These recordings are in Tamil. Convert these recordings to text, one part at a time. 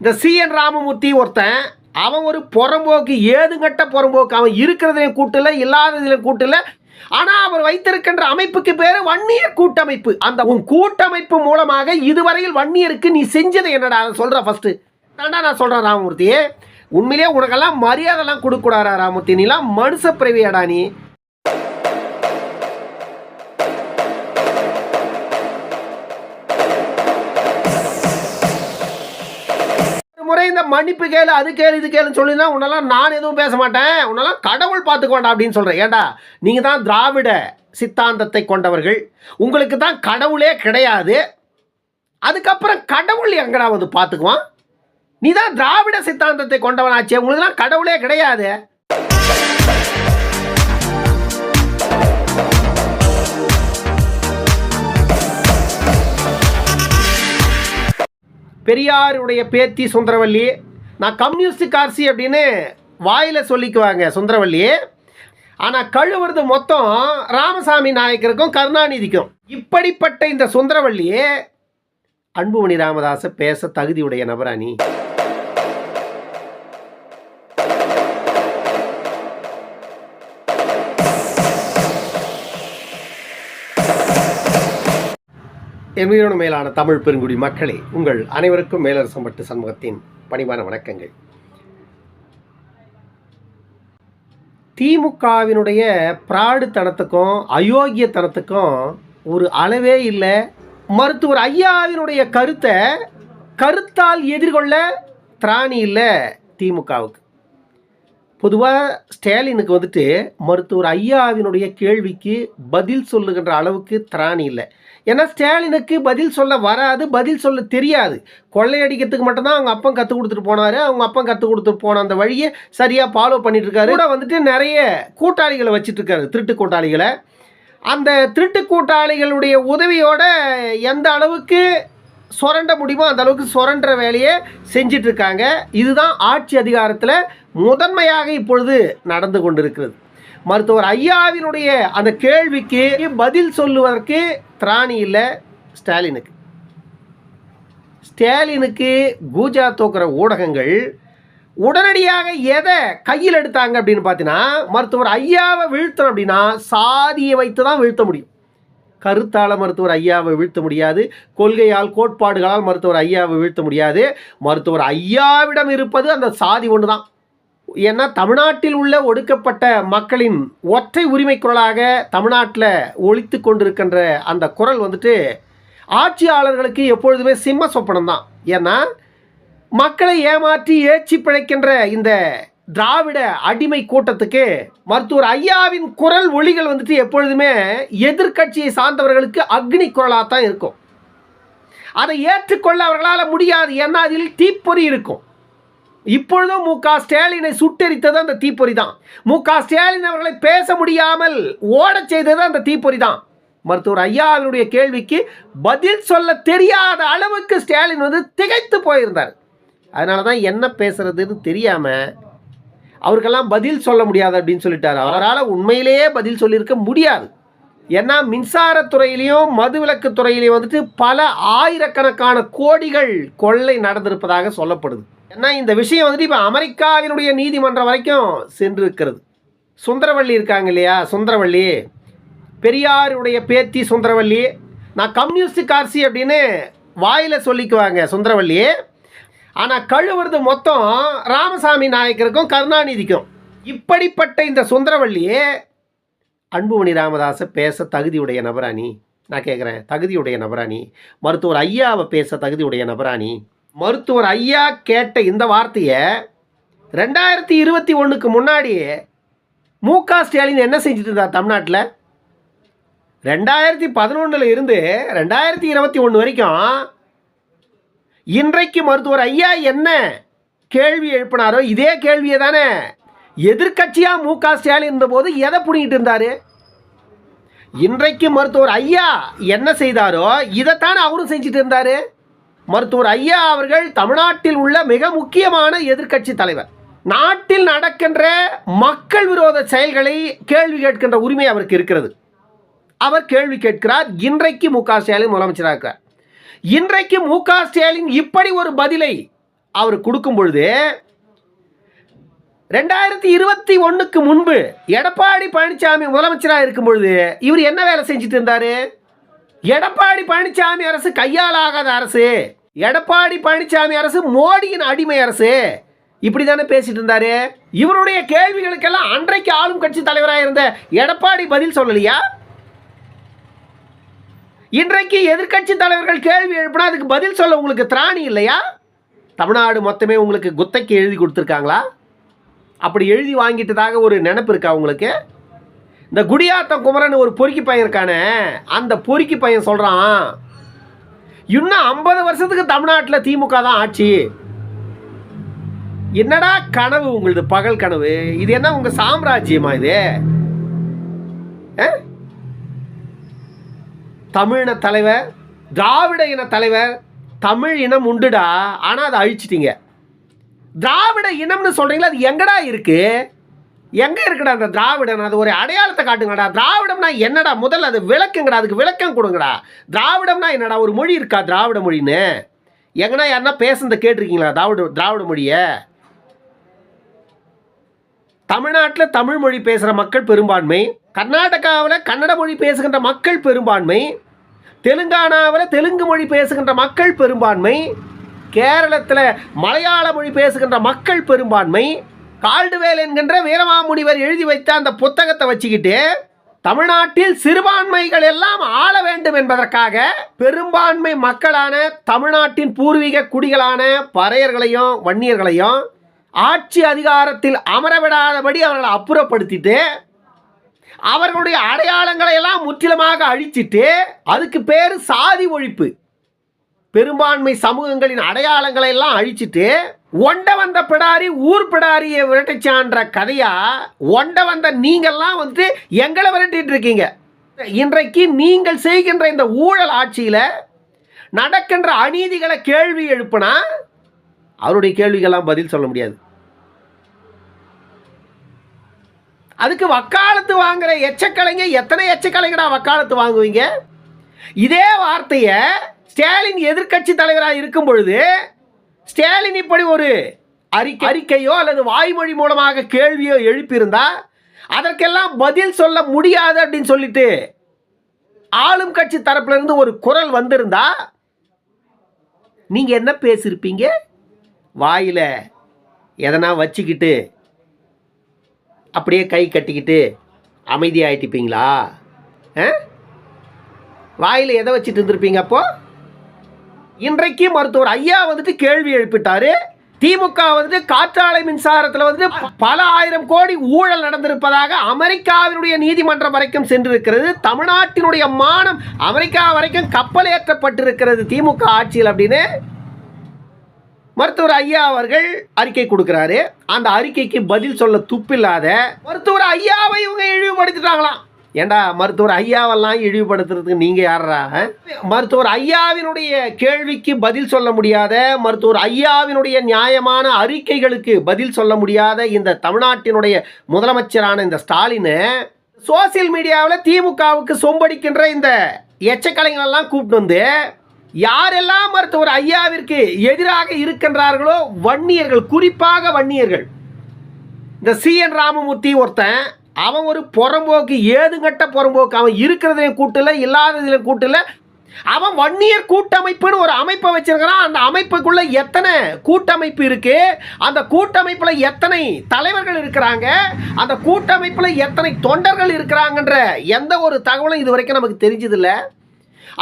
இந்த சி என் ராமமூர்த்தி ஒருத்தன் அவன் ஒரு புறம்போக்கு ஏதுங்கட்ட புறம்போக்கு அவன் இருக்கிறதையும் கூட்டல இல்லாததிலும் கூட்டல ஆனால் அவர் வைத்திருக்கின்ற அமைப்புக்கு பேர் வன்னியர் கூட்டமைப்பு. அந்த உன் கூட்டமைப்பு மூலமாக இதுவரையில் வன்னியருக்கு நீ செஞ்சது என்னடா? அதை சொல்கிற ஃபஸ்ட்டு தாண்டா நான் சொல்கிறேன் ராமமூர்த்தி. உண்மையிலேயே உனக்கெல்லாம் மரியாதைலாம் கொடுக்கூடாரா ராமமூர்த்தி. நீலாம் மனுஷ பிறவியாடா நீ. மன்னிப்பு கேளு அது கேளு இது கேளுன்னு சொல்லினா உன்னெல்லாம் நான் எதுவும் பேச மாட்டேன். உன்னெல்லாம் கடவுள் பார்த்துக்கோண்டா அப்படின்னு சொல்கிறேன் ஏண்டா? நீங்கள் தான் திராவிட சித்தாந்தத்தை கொண்டவர்கள். உங்களுக்கு தான் கடவுளே கிடையாது. அதுக்கப்புறம் கடவுள் எங்கடா வந்து பார்த்துக்குவான்? நீ தான் திராவிட சித்தாந்தத்தை கொண்டவனாச்சே. உங்களுக்கு தான் கடவுளே கிடையாது. பெரியாருடைய பேத்தி சுந்தரவல்லி. நான் கம்யூனிஸ்ட் கார்சி அப்படின்னு வாயில் சொல்லிக்குவாங்க சுந்தரவல்லி. ஆனால் கழுவுறது மொத்தம் ராமசாமி நாயக்கருக்கும் கருணாநிதிக்கும். இப்படிப்பட்ட இந்த சுந்தரவல்லியே அன்புமணி ராமதாஸை பேச தகுதியுடைய நபராணி என் உயிரோடு மேலான தமிழ் பெருங்குடி மக்களே உங்கள் அனைவருக்கும் மேலரசம்பட்டு சமூகத்தின் பணிவான வணக்கங்கள். திமுகவினுடைய பிராடுத்தனத்துக்கும் அயோக்கியத்தனத்துக்கும் ஒரு அளவே இல்லை. மருத்துவர் ஐயாவினுடைய கருத்தை கருத்தால் எதிர்கொள்ள திராணி இல்லை திமுகவுக்கு. பொதுவாக ஸ்டாலினுக்கு வந்துட்டு மருத்துவர் ஐயாவினுடைய கேள்விக்கு பதில் சொல்லுகின்ற அளவுக்கு திராணி இல்லை. ஏன்னா ஸ்டாலினுக்கு பதில் சொல்ல வராது பதில் சொல்ல தெரியாது. கொள்ளையடிக்கிறதுக்கு மட்டும்தான் அவங்க அப்பன் கற்றுக் கொடுத்துட்டு போனார். அவங்க அப்பன் கற்றுக் கொடுத்துட்டு போன அந்த வழியை சரியாக ஃபாலோ பண்ணிட்டு இருக்காரு கூட வந்துட்டு நிறைய கூட்டாளிகளை வச்சுட்டு இருக்காரு திருட்டு கூட்டாளிகளை. அந்த திருட்டு கூட்டாளிகளுடைய உதவியோட எந்த அளவுக்கு சுரண்ட முடியுமோ அந்த அளவுக்கு சுரண்டுற வேலையை செஞ்சிட்ருக்காங்க இதுதான் ஆட்சி அதிகாரத்தில் முதன்மையாக இப்பொழுது நடந்து கொண்டிருக்கிறது. மருத்துவர் ஐயாவினுடைய அந்த கேள்விக்கு பதில் சொல்லுவதற்கு திராணி இல்லை ஸ்டாலினுக்கு. ஸ்டாலினுக்கு கூஜா தோக்குற ஊடகங்கள் உடனடியாக எதை கையில் எடுத்தாங்க அப்படின்னு பார்த்தீங்கன்னா மருத்துவர் ஐயாவை வீழ்த்தணும் அப்படின்னா சாதியை வைத்து தான் வீழ்த்த முடியும். கருத்தால மருத்துவர் ஐயாவை வீழ்த்த முடியாது கொள்கையால் கோட்பாடுகளால் மருத்துவர் ஐயாவை வீழ்த்த முடியாது. மருத்துவர் ஐயாவிடம் இருப்பது அந்த சாதி ஒன்று தான் ஏன்னா தமிழ்நாட்டில் உள்ள ஒடுக்கப்பட்ட மக்களின் ஒற்றை உரிமை குரலாக தமிழ்நாட்டில் ஒழித்து கொண்டிருக்கின்ற அந்த குரல் வந்துட்டு ஆட்சியாளர்களுக்கு எப்பொழுதுமே சிம்ம சொப்பனம் தான். ஏன்னா மக்களை ஏமாற்றி ஏச்சி பிழைக்கின்ற இந்த திராவிட அடிமை கூட்டத்துக்கு மருத்துவர் ஐயாவின் குரல் ஒளிகள் வந்துட்டு எப்பொழுதுமே எதிர்க்கட்சியை சார்ந்தவர்களுக்கு அக்னி குரலாக தான் இருக்கும். அதை ஏற்றுக்கொள்ள அவர்களால் முடியாது. ஏன்னா அதில் தீப்பொறி இருக்கும். இப்பொழுதும் மு க ஸ்டாலினை சுட்டெரித்தது அந்த தீப்பொறி தான். மு க ஸ்டாலின் அவர்களை பேச முடியாமல் ஓடச் செய்தது அந்த தீப்பொறி தான். மருத்துவர் ஐயாவினுடைய கேள்விக்கு பதில் சொல்ல தெரியாத அளவுக்கு ஸ்டாலின் வந்து திகைத்து போயிருந்தார். அதனால தான் என்ன பேசுறதுன்னு தெரியாமல் அவருக்கெல்லாம் பதில் சொல்ல முடியாது அப்படின்னு சொல்லிட்டார். அவரால் உண்மையிலேயே பதில் சொல்லியிருக்க முடியாது. ஏன்னா மின்சாரத்துறையிலையும் மதுவிலக்கு துறையிலையும் வந்துட்டு பல ஆயிரக்கணக்கான கோடிகள் கொள்ளை நடந்திருப்பதாக சொல்லப்படுது. ஏன்னா இந்த விஷயம் வந்துட்டு இப்போ அமெரிக்காவினுடைய நீதிமன்றம் வரைக்கும் சென்று இருக்கிறது சுந்தரவள்ளி இருக்காங்க இல்லையா? சுந்தரவள்ளி. பெரியாருடைய பேத்தி சுந்தரவள்ளி. நான் கம்யூனிஸ்ட் கார்சி அப்படின்னு வாயில் சொல்லிக்குவாங்க சுந்தரவள்ளி. ஆனால் கழுவுறது மொத்தம் ராமசாமி நாயக்கருக்கும் கருணாநிதிக்கும். இப்படிப்பட்ட இந்த சுந்தரவள்ளி அன்புமணி ராமதாஸை பேச தகுதியுடைய நபராணி. நான் கேட்குறேன் தகுதியுடைய நபராணி. மருத்துவர் ஐயாவை பேச தகுதியுடைய நபராணி. மருத்துவர் ஐயா கேட்ட இந்த வார்த்தையை ரெண்டாயிரத்தி இருபத்தி ஒன்றுக்கு முன்னாடி மு க ஸ்டாலின் என்ன செஞ்சுட்டு இருந்தார் தமிழ்நாட்டில்? ரெண்டாயிரத்தி பதினொன்றில் இருந்து ரெண்டாயிரத்தி இருபத்தி ஒன்று வரைக்கும் இன்றைக்கு மருத்துவர் ஐயா என்ன கேள்வி எழுப்பினாரோ இதே கேள்வியை தானே எதிர்க்கட்சியாக மு க ஸ்டாலின் இருந்தபோது எதை பிடிங்கிட்டு இருந்தார்? இன்றைக்கு மருத்துவர் ஐயா என்ன செய்தாரோ இதைத்தானே அவரும் செஞ்சுட்டு இருந்தார். மருத்துவர் ஐயா அவர்கள் தமிழ்நாட்டில் உள்ள மிக முக்கியமான எதிர்க்கட்சி தலைவர். நாட்டில் நடக்கின்ற மக்கள் விரோத செயல்களை கேள்வி கேட்கின்ற உரிமை அவருக்கு இருக்கிறது. அவர் கேள்வி கேட்கிறார் இன்றைக்கு மு க ஸ்டாலின் முதலமைச்சராக இருக்கிறார். இன்றைக்கு மு க ஸ்டாலின் இப்படி ஒரு பதிலை அவர் கொடுக்கும் பொழுது ரெண்டாயிரத்தி இருபத்தி ஒன்றுக்கு முன்பு எடப்பாடி பழனிசாமி முதலமைச்சராக இருக்கும் பொழுது இவர் என்ன வேலை செஞ்சுட்டு இருந்தார்? எடப்பாடி பழனிசாமி அரசு கையாலாகாத அரசு. எடப்பாடி பழனிசாமி அரசு மோடியின் அடிமை அரசு. இப்படி தானே பேசிட்டு இருந்தாரு? இவருடைய கேள்விகளுக்கெல்லாம் அன்றைக்கு ஆளும் கட்சி தலைவராக இருந்த எடப்பாடி பதில் சொல்லலையா? இன்றைக்கு எதிர்க்கட்சி தலைவர்கள் கேள்வி எழுப்பினா அதுக்கு பதில் சொல்ல உங்களுக்கு திராணி இல்லையா? தமிழ்நாடு மொத்தமே உங்களுக்கு குத்தைக்கு எழுதி கொடுத்துருக்காங்களா? அப்படி எழுதி வாங்கிட்டதாக ஒரு நினப்பு இருக்கா உங்களுக்கு? இந்த குடியாத்தம் குமரன் ஒரு பொறுக்கி பையன் இருக்கானே அந்த பொறுக்கி பையன் சொல்கிறான் இன்னும் ஐம்பது வருஷத்துக்கு தமிழ்நாட்டில் திமுக தான் ஆட்சி. என்னடா கனவு உங்களது பகல் கனவு? இது என்ன உங்கள் சாம்ராஜ்யமா இது? ஆ? தமிழின தலைவர் திராவிட இன தலைவர் தமிழ் இனம் உண்டுடா. ஆனால் அதை அழிச்சிட்டீங்க. திராவிட இனம்னு சொல்கிறீங்களா அது எங்கடா இருக்குது எங்கே இருக்குடா அந்த திராவிடன் அது ஒரு அடையாளத்தை காட்டுங்கடா. திராவிடம்னா என்னடா? முதல்ல அது விளக்குங்கடா. அதுக்கு விளக்கம் கொடுங்கடா. திராவிடம்னா என்னடா? ஒரு மொழி இருக்கா திராவிட மொழின்னு? எங்கன்னா யாருன்னா பேசுனதை கேட்டிருக்கீங்களா திராவிட திராவிட மொழியை? தமிழ்நாட்டில் தமிழ் மொழி பேசுகிற மக்கள் பெரும்பான்மை கர்நாடகாவில் கன்னட மொழி பேசுகின்ற மக்கள் பெரும்பான்மை தெலுங்கானாவில் தெலுங்கு மொழி பேசுகின்ற மக்கள் பெரும்பான்மை கேரளத்தில் மலையாள மொழி பேசுகின்ற மக்கள் பெரும்பான்மை கால்டுவேல் என்கின்ற வீரமாமுனிவர் எழுதி வைத்த அந்த புத்தகத்தை வச்சுக்கிட்டு தமிழ்நாட்டில் சிறுபான்மைகள் எல்லாம் ஆள வேண்டும் என்பதற்காக பெரும்பான்மை மக்களான தமிழ்நாட்டின் பூர்வீக குடிகளான பறையர்களையும் வன்னியர்களையும் ஆட்சி அதிகாரத்தில் அமரவிடாதபடி அவர்களை அப்புறப்படுத்திட்டு அவர்களுடைய அடையாளங்களை எல்லாம் முற்றிலுமாக அழிச்சிட்டு அதுக்கு பேர் சாதி ஒழிப்பு. பெரும்பான்மை சமூகங்களின் அடையாளங்களை எல்லாம் அழிச்சிட்டு ஒண்ட வந்த பிடாரி ஊர் பிடாரியை விரட்டிச்சான்ற கதையா ஒண்ட வந்த நீங்கள்லாம் வந்துட்டு எங்களை விரட்டிட்டு இருக்கீங்க. இன்றைக்கு நீங்கள் செய்கின்ற இந்த ஊழல் ஆட்சியில் நடக்கின்ற அநீதிகளை கேள்வி எழுப்புனா அவருடைய கேள்விகள்லாம் பதில் சொல்ல முடியாது. அதுக்கு வக்காலத்து வாங்குற எச்சக்கலைங்க எத்தனை எச்சக்கலைங்கடா வக்காலத்து வாங்குவீங்க? இதே வார்த்தையை ஸ்டாலின் எதிர்க்கட்சி தலைவராக இருக்கும் பொழுது ஸ்டாலின் இப்படி ஒரு அறிக்கை அறிக்கையோ அல்லது வாய்மொழி மூலமாக கேள்வியோ எழுப்பியிருந்தா அதற்கெல்லாம் பதில் சொல்ல முடியாது அப்படின்னு சொல்லிட்டு ஆளும் கட்சி தரப்பிலிருந்து ஒரு குரல் வந்திருந்தா நீங்கள் என்ன பேசியிருப்பீங்க? வாயில் எதனா வச்சுக்கிட்டு அப்படியே கை கட்டிக்கிட்டு அமைதியாயிட்டிப்பீங்களா ஆ? வாயில் எதை வச்சுட்டு இருந்திருப்பீங்க அப்போது இன்றைக்கு மருத்துவர் ஐயா வந்துட்டு கேள்வி எழுப்பிட்டாரு. திமுக வந்து காற்றாலை மின்சாரத்தில் வந்து பல ஆயிரம் கோடி ஊழல் நடந்திருப்பதாக அமெரிக்காவினுடைய நீதிமன்றம் வரைக்கும் சென்றிருக்கிறது. தமிழ்நாட்டினுடைய மானம் அமெரிக்கா வரைக்கும் கப்பல் ஏற்றப்பட்டிருக்கிறது திமுக ஆட்சியில் அப்படின்னு மருத்துவர் ஐயா அவர்கள் அறிக்கை கொடுக்கிறாரு. அந்த அறிக்கைக்கு பதில் சொல்ல துப்பில்லாத மருத்துவர் ஐயாவை இவங்க இழிவுபடுத்திட்டாங்களாம். ஏண்டா மருத்துவர் ஐயாவெல்லாம் இழிவுபடுத்துறதுக்கு நீங்கள் யாரா மருத்துவர் ஐயாவினுடைய கேள்விக்கு பதில் சொல்ல முடியாத மருத்துவர் ஐயாவினுடைய நியாயமான அறிக்கைகளுக்கு பதில் சொல்ல முடியாத இந்த தமிழ்நாட்டினுடைய முதலமைச்சரான இந்த ஸ்டாலின் சோசியல் மீடியாவில் திமுகவுக்கு சொம்படிக்கின்ற இந்த எச்சக்கலைகளெல்லாம் கூப்பிட்டு வந்து யாரெல்லாம் மருத்துவர் ஐயாவிற்கு எதிராக இருக்கின்றார்களோ வன்னியர்கள் குறிப்பாக வன்னியர்கள். இந்த சி என் ராமமூர்த்தி ஒருத்தன் அவன் ஒரு புறம்போக்கு ஏதுங்கட்ட புறம்போக்கு அவன் இருக்கிறதையும் கூட்டில் இல்லாததிலையும் கூட்டில். அவன் வன்னியர் கூட்டமைப்புன்னு ஒரு அமைப்பை வச்சிருக்கிறான். அந்த அமைப்புக்குள்ள எத்தனை கூட்டமைப்பு இருக்கு? அந்த கூட்டமைப்புல எத்தனை தலைவர்கள் இருக்கிறாங்க? அந்த கூட்டமைப்புல எத்தனை தொண்டர்கள் இருக்கிறாங்கன்ற எந்த ஒரு தகவலும் இது வரைக்கும் நமக்கு தெரிஞ்சதில்லை.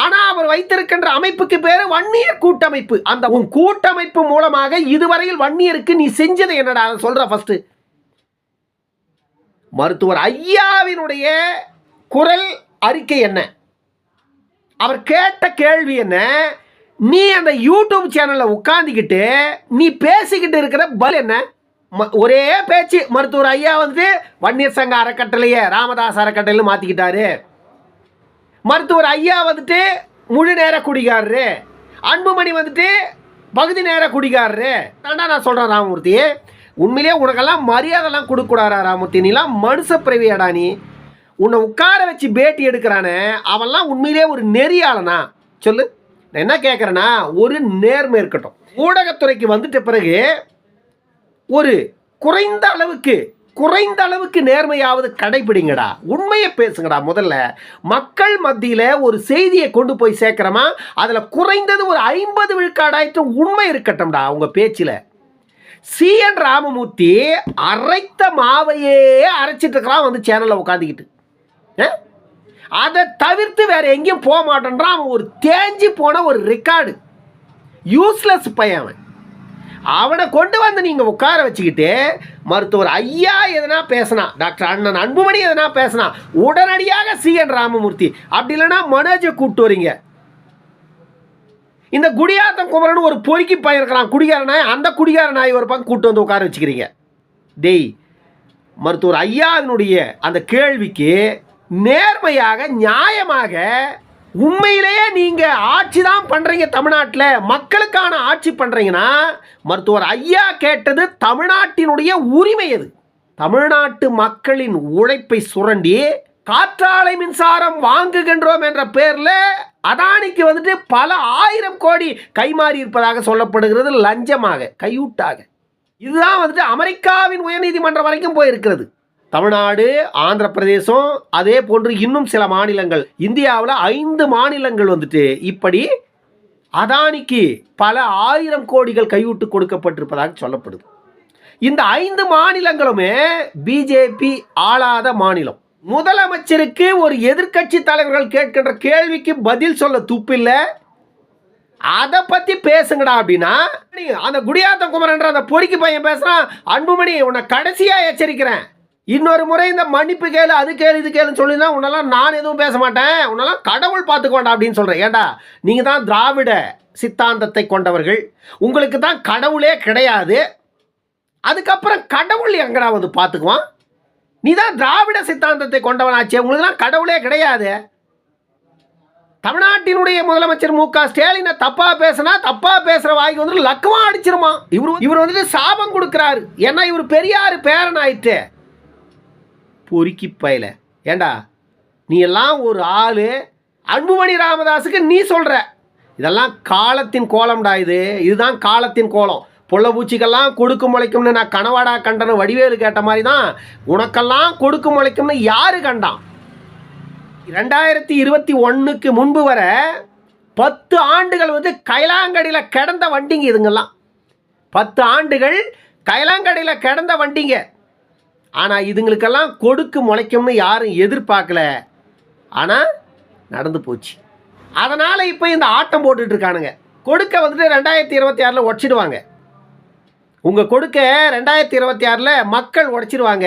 ஆனா அவர் வைத்திருக்கின்ற அமைப்புக்கு பேரு வன்னியர் கூட்டமைப்பு. அந்த உன் கூட்டமைப்பு மூலமாக இதுவரையில் வன்னியருக்கு நீ செஞ்சது என்னடா? அதை சொல்ற ஃபர்ஸ்ட் மருத்துவர் ஐயாவினுடைய குரல் அறிக்கை என்ன? அவர் கேட்ட கேள்வி என்ன? நீ அந்த யூடியூப் சேனலில் உட்காந்துக்கிட்டு நீ பேசிக்கிட்டு இருக்கிற பல் என்ன? ம- ஒரே பேச்சு. மருத்துவர் ஐயா வந்து வன்னியர் சங்க அறக்கட்டளையே ராமதாஸ் அறக்கட்டளையில் மாற்றிக்கிட்டாரு மருத்துவர் ஐயா வந்துட்டு முழு நேர குடிகாரரு. அன்புமணி வந்துட்டு பகுதி நேர குடிகாரரு. தாண்டா நான் சொல்கிறேன் ராமமூர்த்தி. உண்மையிலே உனக்கெல்லாம் மரியாதைலாம் கொடுக்கூடாரா ராமமூர்த்தி நீலாம் மனுஷ பிறவியாடா நீ. உன்னை உட்கார வச்சு பேட்டி எடுக்கிறானே அவன்லாம் உண்மையிலேயே ஒரு நெறியாளனா? சொல்லு. நான் என்ன கேட்குறேன்னா ஒரு நேர்மை இருக்கட்டும். ஊடகத்துறைக்கு வந்துட்ட பிறகு ஒரு குறைந்த அளவுக்கு குறைந்த அளவுக்கு நேர்மையாவது கடைபிடிங்கடா. உண்மையை பேசுங்கடா முதல்ல. மக்கள் மத்தியில் ஒரு செய்தியை கொண்டு போய் சேர்க்குறோமா அதில் குறைந்தது ஒரு ஐம்பது விழுக்காடாயிட்டு உண்மை இருக்கட்டும்டா உங்கள் பேச்சில். சிஎன் ராமமூர்த்தி அரைத்த மாவையே அரைச்சிட்டு இருக்கிறான் வந்து சேனலில் உட்காந்துக்கிட்டு அதை தவிர்த்து வேற எங்கேயும் போக மாட்டேன்றான். அவன் ஒரு தேஞ்சி போன ஒரு ரெக்கார்டு யூஸ்லெஸ் பையன் அவன். அவனை கொண்டு வந்து நீங்கள் உட்கார வச்சுக்கிட்டு மருத்துவர் ஐயா எதனா பேசினா டாக்டர் அண்ணன் அன்புமணி எதனா பேசினா உடனடியாக சிஎன் ராமமூர்த்தி. அப்படி இல்லைன்னா மனோஜை கூப்பிட்டு வரீங்க. இந்த குடியாத்தம் குமரன் ஒரு பொறுக்கி பையன் இருக்கிறான் குடிகார நாய் அந்த குடிகார நாய் ஒரு பக்கம் கூட்டு வந்து உட்கார வச்சுக்கிறீங்க. டேய் மருத்துவர் ஐயாவினுடைய அந்த கேள்விக்கு நேர்மையாக நியாயமாக உண்மையிலேயே நீங்கள் ஆட்சி தான் பண்ணுறீங்க தமிழ்நாட்டில். மக்களுக்கான ஆட்சி பண்ணுறீங்கன்னா மருத்துவர் ஐயா கேட்டது தமிழ்நாட்டினுடைய உரிமை அது தமிழ்நாட்டு மக்களின் உழைப்பை சுரண்டி காற்றாலை மின்சாரம் வாங்குகின்றோம் என்ற பேரில் அதானிக்கு வந்துட்டு பல ஆயிரம் கோடி கைமாறி இருப்பதாக சொல்லப்படுகிறது லஞ்சமாக கையூட்டாக. இதுதான் வந்துட்டு அமெரிக்காவின் உயர்நீதிமன்றம் வரைக்கும் போயிருக்கிறது. தமிழ்நாடு ஆந்திர பிரதேசம் அதே போன்று இன்னும் சில மாநிலங்கள். இந்தியாவில் ஐந்து மாநிலங்கள் வந்துட்டு இப்படி அதானிக்கு பல ஆயிரம் கோடிகள் கையூட்டு கொடுக்கப்பட்டிருப்பதாக சொல்லப்படுது. இந்த ஐந்து மாநிலங்களுமே பிஜேபி ஆளாத மாநிலம். முதலமைச்சருக்கு ஒரு எதிர்க்கட்சி தலைவர்கள் கேட்கின்ற கேள்விக்கு பதில் சொல்ல துப்பில்லை? அதை பற்றி பேசுங்கடா அப்படின்னா அந்த குடியாத்தம் குமரன்ற அந்த பொறுக்கி பையன் பேசுகிறான் அன்புமணி உன்னை கடைசியாக எச்சரிக்கிறேன். இன்னொரு முறை இந்த மன்னிப்பு கேளு அது கேளு இது கேளுன்னு தான் உன்னெல்லாம் நான் எதுவும் பேச மாட்டேன். உன்னெல்லாம் கடவுள் பார்த்துக்கோண்டா அப்படின்னு சொல்கிறேன் ஏண்டா? நீங்கள் தான் திராவிட சித்தாந்தத்தை கொண்டவர்கள். உங்களுக்கு தான் கடவுளே கிடையாது. அதுக்கப்புறம் கடவுள் எங்கடா வந்து பார்த்துக்குவான்? நீ தான் திராவிட சித்தாந்தத்தை கொண்டவனாச்சே. உங்களுக்கு தான் கடவுளே கிடையாது. தமிழ்நாட்டினுடைய முதலமைச்சர் மு க ஸ்டாலினை தப்பா பேசினா தப்பா பேசுற வாய்க்கு வந்துட்டு லக்கமா அடிச்சிருமா. இவர் இவர் வந்துட்டு சாபம் கொடுக்குறாரு. ஏன்னா இவர் பெரியார் பேரன் ஆயிட்டு. பொறுக்கி பயல. ஏண்டா நீ எல்லாம் ஒரு ஆள். அன்புமணி ராமதாஸுக்கு நீ சொல்கிற இதெல்லாம் காலத்தின் கோலம்டா இது. இதுதான் காலத்தின் கோலம். புள்ள பூச்சிக்கெல்லாம் கொடுக்கு முளைக்கும்னு நான் கனவாடா கண்டன வடிவேலு கேட்ட மாதிரி தான் உனக்கெல்லாம் கொடுக்கு முளைக்கும்னு யாரு கண்டான்? ரெண்டாயிரத்தி இருபத்தி ஒன்றுக்கு முன்பு வர பத்து ஆண்டுகள் வந்து கைலாங்கடியில் கிடந்த வண்டிங்க இதுங்கெல்லாம். பத்து ஆண்டுகள் கைலாங்கடியில் கிடந்த வண்டிங்க. ஆனால் இதுங்களுக்கெல்லாம் கொடுக்கு முளைக்கும்னு யாரும் எதிர்பார்க்கல. ஆனால் நடந்து போச்சு. அதனால் இப்போ இந்த ஆட்டம் போட்டுட்ருக்கானுங்க கொடுக்க வந்துட்டு ரெண்டாயிரத்தி இருபத்தி ஆறில் உடச்சிடுவாங்க உங்கள் கொடுக்க ரெண்டாயிரத்தி இருபத்தி ஆறில் மக்கள் உடைச்சிடுவாங்க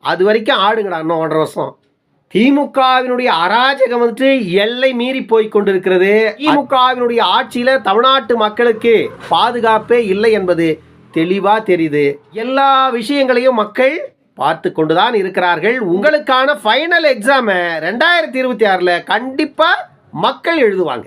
அது வரைக்கும் ஆடுங்கடா இன்னும் ஒன்றரை வருஷம். திமுகவினுடைய அராஜகம் வந்துட்டு எல்லை மீறி போய் கொண்டிருக்கிறது. திமுகவினுடைய ஆட்சியில் தமிழ்நாட்டு மக்களுக்கு பாதுகாப்பே இல்லை என்பது தெளிவாக தெரியுது. எல்லா விஷயங்களையும் மக்கள் பார்த்து கொண்டுதான் இருக்கிறார்கள். உங்களுக்கான ஃபைனல் எக்ஸாமை ரெண்டாயிரத்தி இருபத்தி ஆறில் கண்டிப்பாக மக்கள் எழுதுவாங்க.